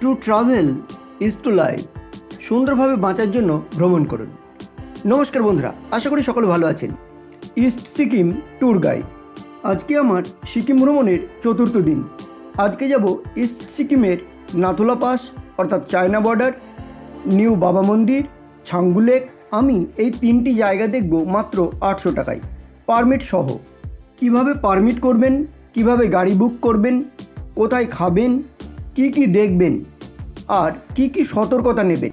To travel is to life. সুন্দরভাবে বাঁচার জন্য ভ্রমণ করুন। নমস্কার বন্ধুরা, আশা করি সকলে ভালো আছেন। East Sikkim tour guide. আজকে আমার সিকিম ভ্রমণের চতুর্থ দিন। আজকে যাব ইস্ট সিকিমের নাথুলা পাস, অর্থাৎ China border, new Baba Mandir Changu lake আমি এই তিনটি জায়গা দেখব মাত্র আটশো টাকায়। পারমিট সহ। কীভাবে পারমিট করবেন? কীভাবে গাড়ি বুক করবেন? কোথায় খাবেন? কি কি দেখবেন আর কি কি সতর্কতা নেবেন,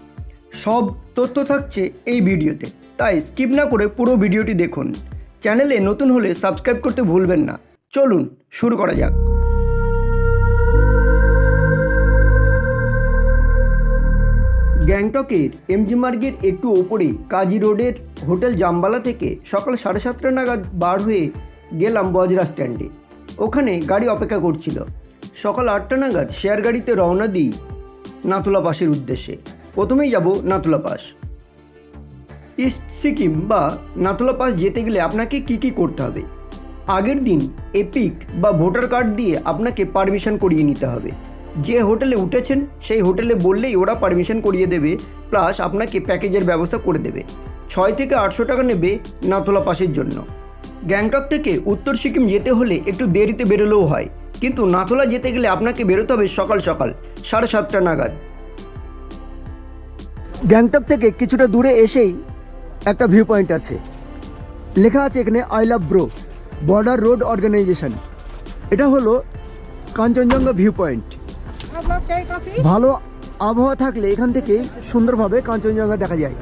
সব তথ্য থাকছে এই ভিডিওতে। তাই স্কিপ না করে পুরো ভিডিওটি দেখুন। চ্যানেলে নতুন হলে সাবস্ক্রাইব করতে ভুলবেন না। চলুন, শুরু করা যাক। গ্যাংটকের এমজি মার্গের একটু ওপরে কাজী রোডের হোটেল জামবালা থেকে সকাল সাড়ে সাতটা নাগাদ বার হয়ে গেলাম বজরা স্ট্যান্ডে। ওখানে গাড়ি অপেক্ষা করছিল। সকাল আটটা নাগাদ শেয়ার গাড়িতে রওনা দিই নাতুলা পাসের উদ্দেশ্যে। প্রথমেই যাব নাতুলা পাস ইস্ট সিকিম বা নাতুলা পাস যেতে গেলে আপনাকে কি কি করতে হবে? আগের দিন এপিক বা ভোটার কার্ড দিয়ে আপনাকে পারমিশন করিয়ে নিতে হবে। যে হোটেলে উঠেছেন, সেই হোটেলে বললেই ওরা পারমিশন করিয়ে দেবে, প্লাস আপনাকে প্যাকেজের ব্যবস্থা করে দেবে। ছয় থেকে আটশো টাকা নেবে নাতলা পাসের জন্য। গ্যাংটক থেকে উত্তর সিকিম যেতে হলে একটু দেরিতে বেরোলেও হয়। কিন্তু নাথুলা যেতে গেলে আপনাকে বেরোতে হবে সকাল সকাল সাড়ে সাতটা নাগাদ। গ্যাংটক থেকে কিছুটা দূরে এসেই একটা ভিউ পয়েন্ট আছে। লেখা আছে এখানে I love bro border road organisation এটা হলো কাঞ্চনজঙ্ঘা ভিউ পয়েন্ট? ভালো আবহাওয়া থাকলে এখান থেকে সুন্দরভাবে কাঞ্চনজঙ্ঘা দেখা যায়।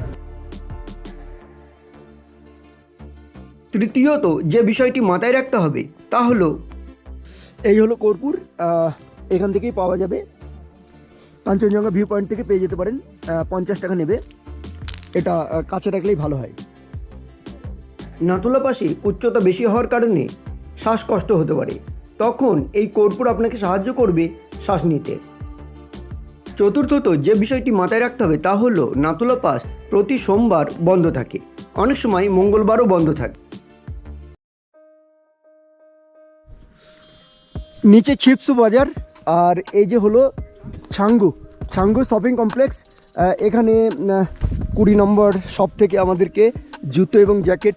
তৃতীয়ত যে বিষয়টি মাথায় রাখতে হবে তা হলো এই হলো কর্পূর এখান থেকেই পাওয়া যাবে। কাঞ্চনজঙ্ঘা ভিউ পয়েন্ট থেকে পেয়ে যেতে পারেন পঞ্চাশ টাকা নেবে। এটা কাছে রাখলেই ভালো হয়। নাতুলা পাশে উচ্চতা বেশি হওয়ার কারণে শ্বাসকষ্ট হতে পারে। তখন এই কর্পূর আপনাকে সাহায্য করবে শ্বাস নিতে। চতুর্থত যে বিষয়টি মাথায় রাখতে হবে তা হলো নাতুলা পাস প্রতি সোমবার বন্ধ থাকে। অনেক সময় মঙ্গলবারও বন্ধ থাকে। নিচে ছিপসু বাজার, আর এই যে হলো ছাঙ্গু। ছাঙ্গু শপিং কমপ্লেক্স এখানে কুড়ি নম্বর শপ থেকে আমাদেরকে জুতো এবং জ্যাকেট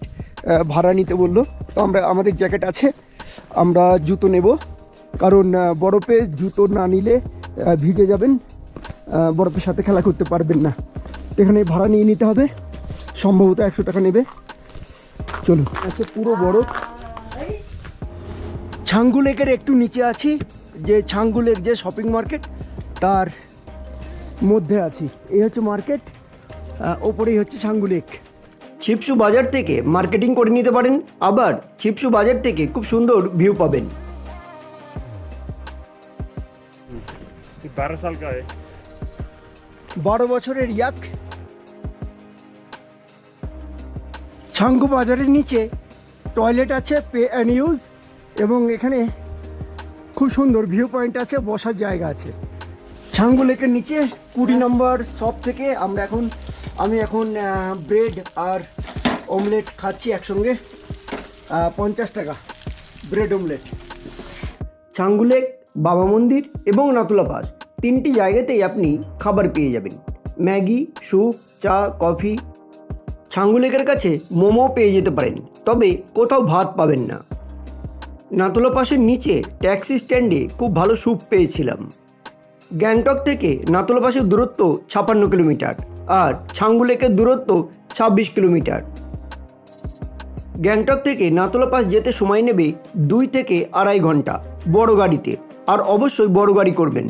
ভাড়া নিতে বলল। তো আমরা, আমাদের জ্যাকেট আছে, আমরা জুতো নেব। কারণ বরফে জুতো না নিলে ভিজে যাবেন বরফের সাথে খেলা করতে পারবেন না। এখানে ভাড়া নিয়ে নিতে হবে, সম্ভবত একশো টাকা নেবে। চলুন, আছে পুরো বরফ। ছাঙ্গু লেকের একটু নিচে আছি যে ছাঙ্গু লেক যে শপিং মার্কেট তার মধ্যে আছি। এই হচ্ছে মার্কেট ওপরেই হচ্ছে ছাঙ্গু লেক ছিপসু বাজার থেকে মার্কেটিং করে নিতে পারেন আবার ছিপসু বাজার থেকে খুব সুন্দর ভিউ পাবেন। বারো সাল বারো বছরের ইয়াক। ছাঙ্গু বাজারের নিচে টয়লেট আছে পে অ্যান্ড ইউজ এবং এখানে খুব সুন্দর ভিউ পয়েন্ট আছে বসার জায়গা আছে। ছাঙ্গু লেকের নিচে কুড়ি নম্বর শপ থেকে আমরা এখন আমি এখন ব্রেড আর অমলেট খাচ্ছি একসঙ্গে। পঞ্চাশ টাকা ব্রেড অমলেট ছাঙ্গুলেক বাবা মন্দির এবং নাতুলা পাস তিনটি জায়গাতেই আপনি খাবার পেয়ে যাবেন। ম্যাগি স্যুপ চা কফি। ছাঙ্গুলেকের কাছে মোমো পেয়ে যেতে পারেন তবে কোথাও ভাত পাবেন না। নাতুলা পাসের নিচে ট্যাক্সি স্ট্যান্ডে খুব ভালো স্যুপ পেয়েছিলাম। গ্যাংটক থেকে নাতুলা পাসের দূরত্ব ছাপান্ন কিলোমিটার আর ছাঙ্গুলেকের দূরত্ব ছাব্বিশ কিলোমিটার। গ্যাংটক থেকে নাতলা পাস যেতে সময় নেবে দুই থেকে আড়াই ঘণ্টা বড় গাড়িতে আর অবশ্যই বড় গাড়ি করবেন।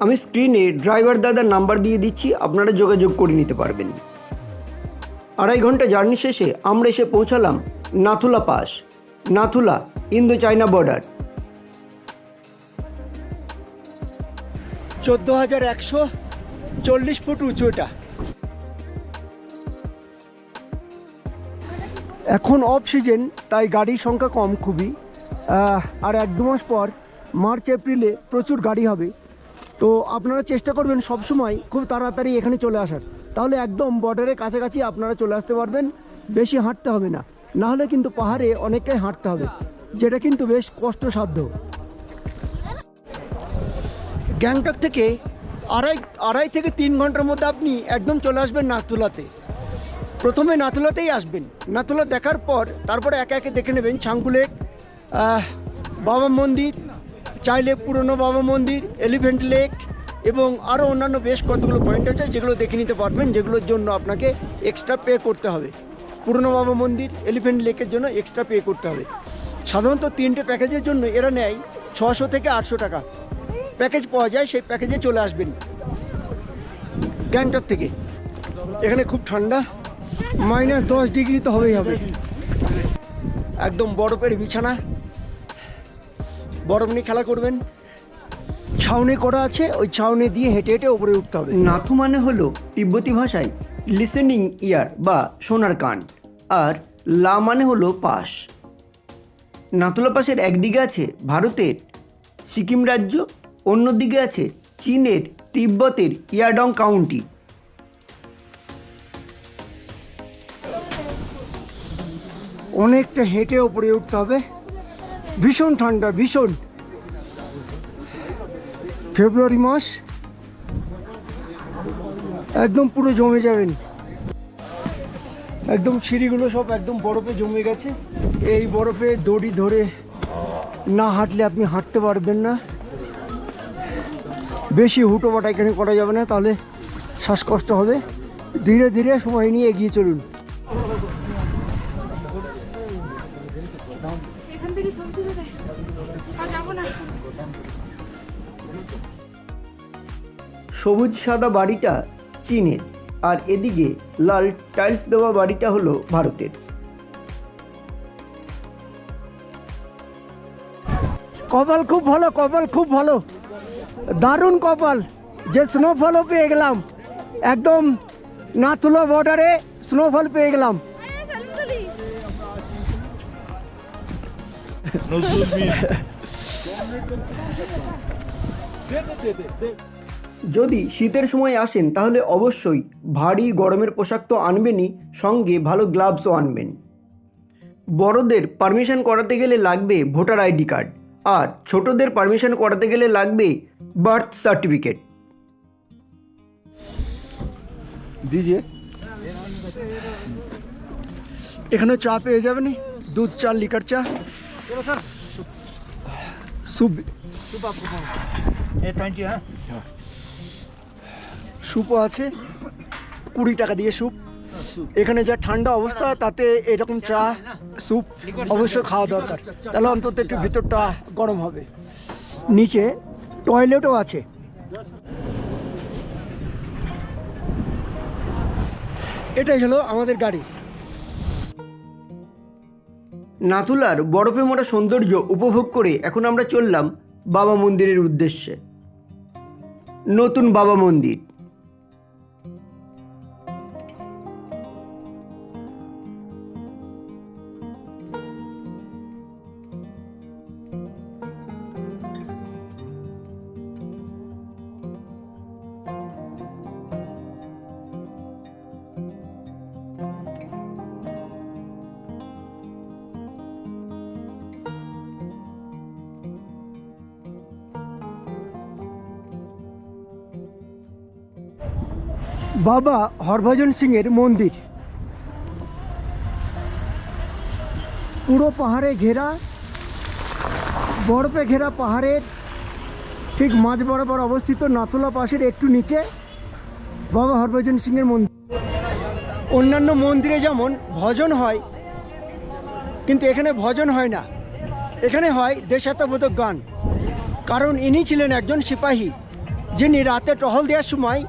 আমি স্ক্রিনে ড্রাইভার দাদার নাম্বার দিয়ে দিচ্ছি, আপনারা যোগাযোগ করে নিতে পারবেন। আড়াই ঘণ্টা জার্নি শেষে আমরা এসে পৌঁছালাম Nathu La pass Nathu La Indo China border চোদ্দ হাজার একশো চল্লিশ ফুট উঁচু এটা এখন অফ সিজন তাই গাড়ির সংখ্যা কম খুবই। আর এক দু মাস পর মার্চ, এপ্রিলে প্রচুর গাড়ি হবে। তো আপনারা চেষ্টা করবেন সবসময় খুব তাড়াতাড়ি এখানে চলে আসার। তাহলে একদম বর্ডারের কাছাকাছি আপনারা চলে আসতে পারবেন, বেশি হাঁটতে হবে না। না হলে কিন্তু পাহাড়ে অনেকটাই হাঁটতে হবে, যেটা কিন্তু বেশ কষ্টসাধ্য। গ্যাংটক থেকে আড়াই আড়াই থেকে তিন ঘণ্টার মধ্যে আপনি একদম চলে আসবেন নাথুলাতে প্রথমে নাথুলাতেই আসবেন। নাথুলা দেখার পর তারপরে একে একে দেখে নেবেন ছাঙ্গুলেক বাবা মন্দির চাইলে পুরনো বাবা মন্দির এলিফেন্ট লেক, এবং আরও অন্যান্য বেশ কতগুলো পয়েন্ট আছে যেগুলো দেখে নিতে পারবেন, যেগুলোর জন্য আপনাকে এক্সট্রা পে করতে হবে। পুরনো বাবা মন্দির এলিফেন্ট লেকের জন্য এক্সট্রা পে করতে হবে। সাধারণত তিনটে প্যাকেজের জন্য এরা নেয় ছশো থেকে আটশো টাকা। প্যাকেজ পাওয়া যায়, সেই প্যাকেজে চলে আসবেন গ্যাংটক থেকে। এখানে খুব ঠান্ডা মাইনাস দশ ডিগ্রি তো হবেই হবে। একদম বরফের বিছানা। বরফ নিয়ে খেলা করবেন। ছাউনি করা আছে, ওই ছাউনি দিয়ে হেঁটে হেঁটে উপরে উঠতে হবে। নাথু মানে হলো তিব্বতী ভাষায় লিসেনিং ইয়ার বা সোনার কান। আর লা মানে হলো পাস নাথুলা পাশের একদিকে আছে ভারতের সিকিম রাজ্য, অন্যদিকে আছে চীনের তিব্বতের ইয়াডং কাউন্টি। অনেকটা হেঁটে ওপরে উঠতে হবে। ভীষণ ঠান্ডা, ভীষণ। ফেব্রুয়ারি মাস। একদম পুরো জমে যাবেন। একদম সিঁড়িগুলো সব একদম বরফে জমে গেছে। এই বরফে দড়ি ধরে না হাঁটলে আপনি হাঁটতে পারবেন না। বেশি হুটোপাটা এখানে করা যাবে না, তাহলে শ্বাসকষ্ট হবে। ধীরে ধীরে সময় নিয়ে এগিয়ে চলুন। সবুজ সাদা বাড়িটা চীনের। আর এদিকে লাল টাইলস দেওয়া বাড়িটা হলো ভারতের। কপাল খুব ভালো কপাল খুব ভালো। দারুণ কপাল যে স্নোফলও পেয়ে গেলাম। একদম নাথুলা বর্ডারে স্নোফল পেয়ে গেলাম। যদি শীতের সময় আসেন তাহলে অবশ্যই ভারী গরমের পোশাক তো আনবেনই সঙ্গে ভালো গ্লাভসও আনবেন। বড়দের পারমিশন করাতে গেলে লাগবে ভোটার আইডি কার্ড আর ছোটদের পারমিশন করাতে গেলে লাগবে বার্থ সার্টিফিকেট দিজিয়ে এখানে চা পেয়ে যাবেন? দুধ চা লিকার চা? স্যুপ স্যুপও আছে, কুড়ি টাকা দিয়ে স্যুপ এখানে যা ঠান্ডা অবস্থা, তাতে এরকম চা স্যুপ অবশ্যই খাওয়া দরকার। তাহলে অন্তত একটু ভিতরটা গরম হবে। নিচে টয়লেটও আছে। এটাই হলো আমাদের গাড়ি। নাথুলার বরফে মোড়া সৌন্দর্য উপভোগ করে এখন আমরা চললাম বাবা মন্দিরের উদ্দেশ্যে। নতুন বাবা মন্দির। বাবা হরভজন সিংয়ের মন্দির। পুরো পাহাড়ে ঘেরা, বরফে ঘেরা পাহাড়ের ঠিক মাঝ বরাবর অবস্থিত নাতলা পাশের একটু নিচে বাবা হরভজন সিংয়ের মন্দির। অন্যান্য মন্দিরে যেমন ভজন হয়, কিন্তু এখানে ভজন হয় না। এখানে হয় দেশাত্মবোধক গান। কারণ ইনি ছিলেন একজন সিপাহী, যিনি রাতে টহল দেওয়ার সময়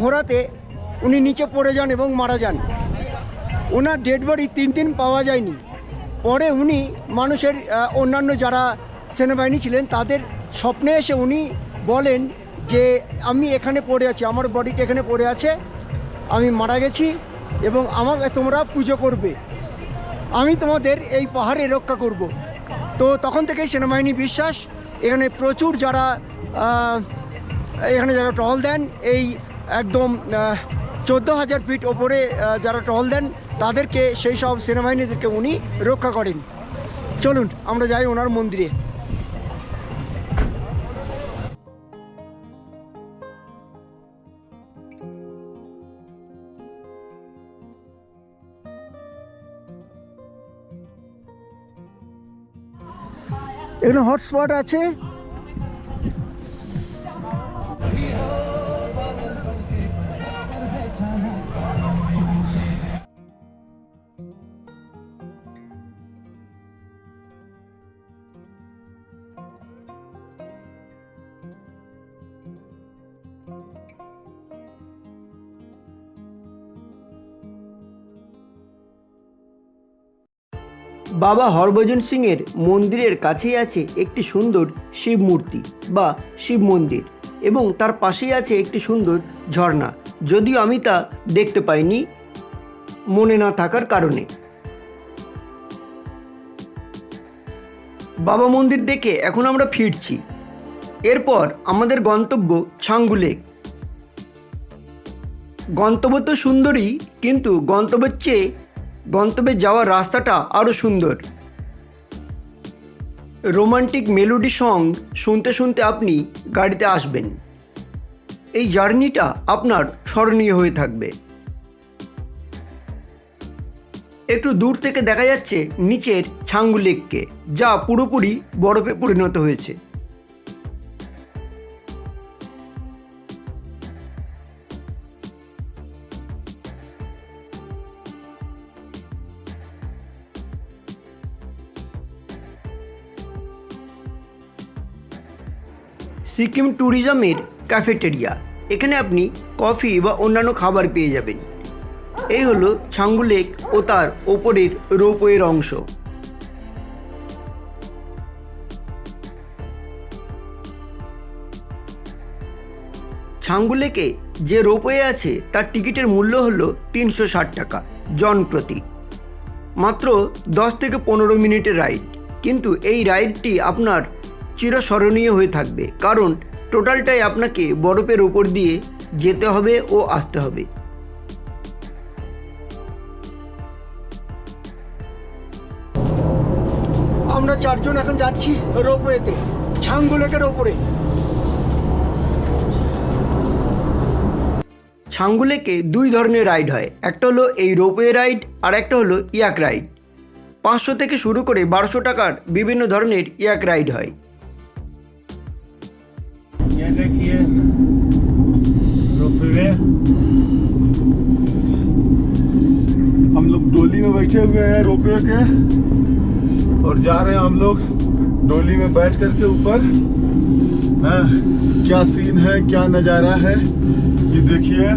ঘোড়াতে উনি নিচে পড়ে যান এবং মারা যান। ওনার ডেড বডি তিন দিন পাওয়া যায়নি। পরে উনি মানুষের অন্যান্য যারা সেনাবাহিনী ছিলেন, তাদের স্বপ্নে এসে উনি বলেন যে, আমি এখানে পড়ে আছি, আমার বডিটা এখানে পড়ে আছে, আমি মারা গেছি এবং আমাকে তোমরা পুজো করবে। আমি তোমাদের এই পাহাড়ে রক্ষা করব। তো তখন থেকেই সেনাবাহিনী বিশ্বাস, এখানে প্রচুর যারা এখানে যারা টহল দেন, এই একদম চোদ্দ হাজার ফিট ওপরে যারা টহল দেন, তাদেরকে সেই সব সেনাবাহিনীদেরকে উনি রক্ষা করেন। চলুন, আমরা যাই ওনার মন্দিরে। এখানে হটস্পট আছে। বাবা হরভজন সিংয়ের মন্দিরের কাছেই আছে একটি সুন্দর শিব মূর্তি বা শিব মন্দির এবং তার পাশেই আছে একটি সুন্দর ঝর্ণা। যদিও আমি তা দেখতে পাইনি মনে না থাকার কারণে। বাবা মন্দির দেখে এখন আমরা ফিরছি। এরপর আমাদের গন্তব্য ছাঙ্গু লেক। গন্তব্য তো সুন্দরই, কিন্তু গন্তব্যের চেয়ে গন্তব্যে যাওয়ার রাস্তাটা আরও সুন্দর। রোমান্টিক মেলোডি সং শুনতে শুনতে আপনি গাড়িতে আসবেন। এই জার্নিটা আপনার স্মরণীয় হয়ে থাকবে। একটু দূর থেকে দেখা যাচ্ছে নিচের ছাঙ্গু লেককে, যা পুরোপুরি বরফে পরিণত হয়েছে। সিকিম ট্যুরিজমের ক্যাফেটেরিয়া। এখানে আপনি কফি বা অন্যান্য খাবার পেয়ে যাবেন। এই হলো ছাঙ্গু লেক ও তার ওপরের রোপওয়ের অংশ। ছাঙ্গু লেকে যে রোপওয়ে আছে, তার টিকিটের মূল্য হলো তিনশো ষাট টাকা, জন প্রতি। মাত্র দশ থেকে পনেরো মিনিটের রাইড। কিন্তু এই রাইডটি আপনার চিরস্মরণীয় হয়ে থাকবে। কারণ টোটালটাই আপনাকে বরফের ওপর দিয়ে যেতে হবে ও আসতে হবে। আমরা চারজন এখন যাচ্ছি রোপওয়েতে ছাঙ্গু লেকের ওপরে। ছাঙ্গুলেকে দুই ধরনের রাইড হয় একটা হলো এই রোপওয়ে রাইড আর একটা হলো ইয়াক রাইড। পাঁচশো থেকে শুরু করে বারোশো টাকার বিভিন্ন ধরনের ইয়াক রাইড হয়। ये देखिए रोपवे हम लोग डोली में बैठे हुए हैं रोपवे के और जा रहे हैं हम लोग डोली में बैठ करके ऊपर हाँ, क्या सीन है क्या नज़ारा है ये देखिए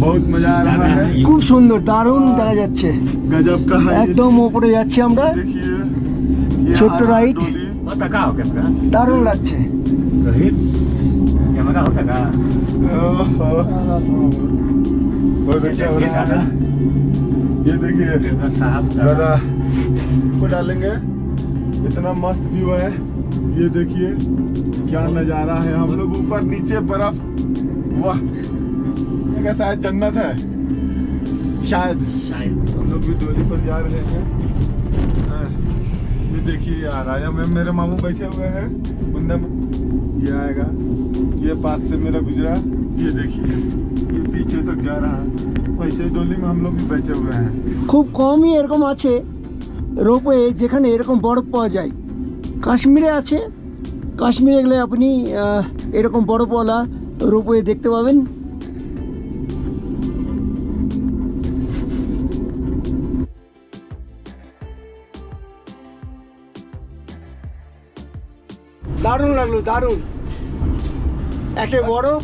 बहुत मजा आ रहा है খুব সুন্দর দারুণ দেখা যাচ্ছে गजब का है ये একদম ওপরে যাচ্ছি আমরা देखिए ये छोटो आ रहा है राइड। डोली। होता का हो कैमरा দারুণ লাগছে रोहित कैमरा होता का ओहो, बहुत देखिए दादा को डालेंगे इतना मस्त व्यू है ये देखिए क्या नज़ारा है हम लोग ऊपर नीचे बर्फ़ वाह शायद जन्नत है शायद शायद हम लोग भी डोली पर जा रहे हैं ये देखिए यार आया मैं मेरे मामू बैठे हुए हैं मुन्ना ये आएगा ये पास से मेरा गुजरा ये देखिए ये पीछे तक जा रहा है वैसे ही डोली में हम लोग भी बैठे हुए हैं খুব কমই এরকম আছে রোপওয়ে যেখানে এরকম বরফ পাওয়া যায় কাশ্মীরে আছে কাশ্মীরে গেলে আপনি আহ, এরকম বরফওয়ালা রোপওয়ে দেখতে পাবেন দারুণ লাগলো দারুণ একে বরফ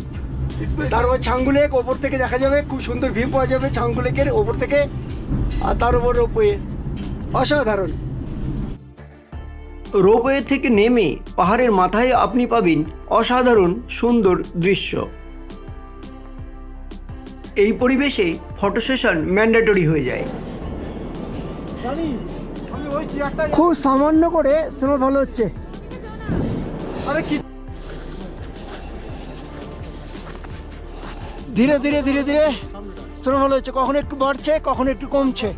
তারপর ছাঙ্গু লেক ওপর থেকে দেখা যাবে খুব সুন্দর ভিউ পাওয়া যাবে ছাঙ্গু লেকের ওপর থেকে আর তার উপর রোপওয়ে অসাধারণ। রোপওয়ে থেকে নেমে পাহাড়ের মাথায় আপনি পাবেন অসাধারণ সুন্দর দৃশ্য। এই পরিবেশে ফটো সেশন ম্যান্ডেটরি হয়ে যায়। খুব সামান্য করে স্নো ভালো হচ্ছে ধীরে ধীরে ধীরে ধীরে। ভালো হচ্ছে, কখনো একটু বাড়ছে, কখনো একটু কমছে।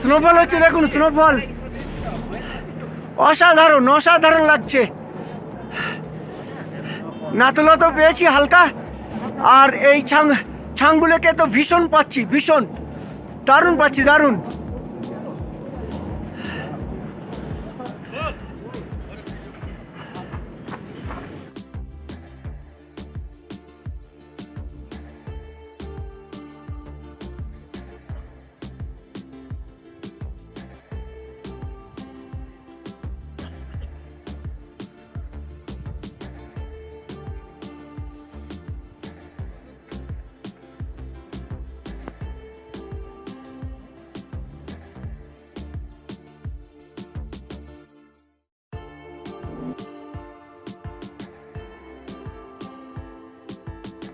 স্নোফল হচ্ছে, দেখুন, স্নোফল। অসাধারণ অসাধারণ লাগছে। নাতুলা তো পেয়েছি হালকা। আর এই ছাং ছাংগুলোকে তো ভীষণ পাচ্ছি ভীষণ। দারুণ পাচ্ছি দারুণ।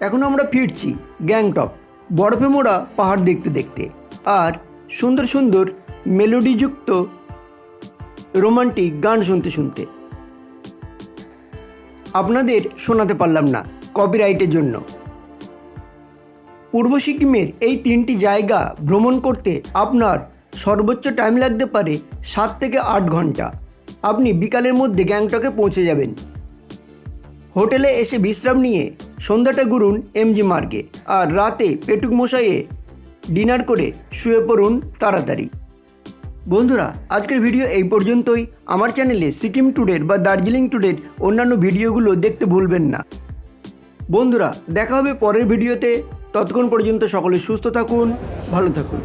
এখন আমরা ফিরছি গ্যাংটক বরফে মোড়া পাহাড় দেখতে দেখতে। আর সুন্দর সুন্দর মেলোডিযুক্ত রোমান্টিক গান শুনতে শুনতে। আপনাদের শোনাতে পারলাম না কপিরাইটের জন্য। পূর্ব সিকিমের এই তিনটি জায়গা ভ্রমণ করতে আপনার সর্বোচ্চ টাইম লাগতে পারে সাত থেকে আট ঘণ্টা। আপনি বিকালের মধ্যে গ্যাংটকে পৌঁছে যাবেন। হোটেলে এসে বিশ্রাম নিয়ে সন্ধ্যাটা ঘুরুন এমজি মার্গে আর রাতে পেটুক মশাইয়ে ডিনার করে শুয়ে পড়ুন তাড়াতাড়ি। বন্ধুরা, আজকের ভিডিও এই পর্যন্তই। আমার চ্যানেলে সিকিম ট্যুরের বা দার্জিলিং ট্যুরের অন্যান্য ভিডিওগুলো দেখতে ভুলবেন না। বন্ধুরা, দেখা হবে পরের ভিডিওতে। ততক্ষণ পর্যন্ত সকলে সুস্থ থাকুন, ভালো থাকুন।